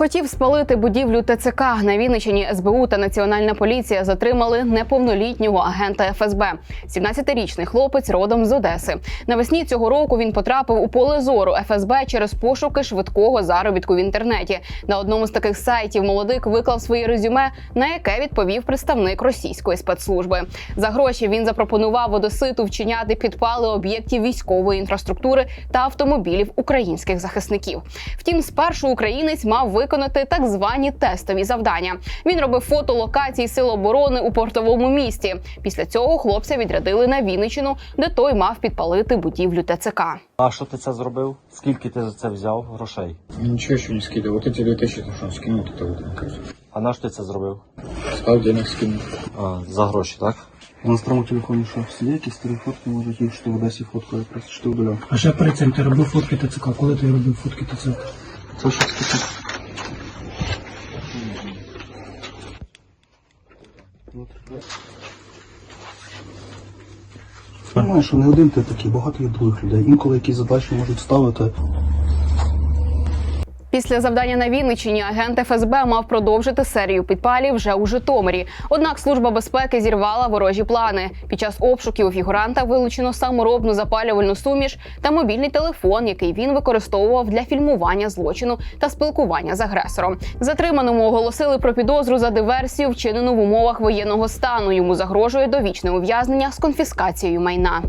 Хотів спалити будівлю ТЦК на Вінниччині. СБУ та Національна поліція затримали неповнолітнього агента ФСБ. 17-річний хлопець родом з Одеси. Навесні цього року він потрапив у поле зору ФСБ через пошуки швидкого заробітку в інтернеті. На одному з таких сайтів молодик виклав своє резюме, на яке відповів представник російської спецслужби. За гроші він запропонував одеситу вчиняти підпали об'єктів військової інфраструктури та автомобілів українських захисників. Втім, спершу українець мав виконати так звані тестові завдання. Він робив фото локацій сил оборони у портовому місті. Після цього хлопця відрядили на Вінниччину, де той мав підпалити будівлю ТЦК. А що ти це зробив? Скільки ти за це взяв грошей? Ничего еще не скидывал. Вот эти 2000, то, что он скинул, вот это вот, мне кажется. А на що ти це зробив? Сказал, денег скинул. А, за гроші, так? На старому телефоні що? Всі якісь старі фотки, може ті, що в Одесі фоткали, просто що ти удаляв. А ще перед цим ти робив фотки ТЦК. Коли ти робив фотки ТЦК? Це щось таке. Понимаєш, що не один ти такий, багато є других людей. Інколи якісь задачі можуть ставити. Після завдання на Вінниччині агент ФСБ мав продовжити серію підпалів вже у Житомирі. Однак служба безпеки зірвала ворожі плани. Під час обшуків у фігуранта вилучено саморобну запалювальну суміш та мобільний телефон, який він використовував для фільмування злочину та спілкування з агресором. Затриманому оголосили про підозру за диверсію, вчинену в умовах воєнного стану. Йому загрожує довічне ув'язнення з конфіскацією майна.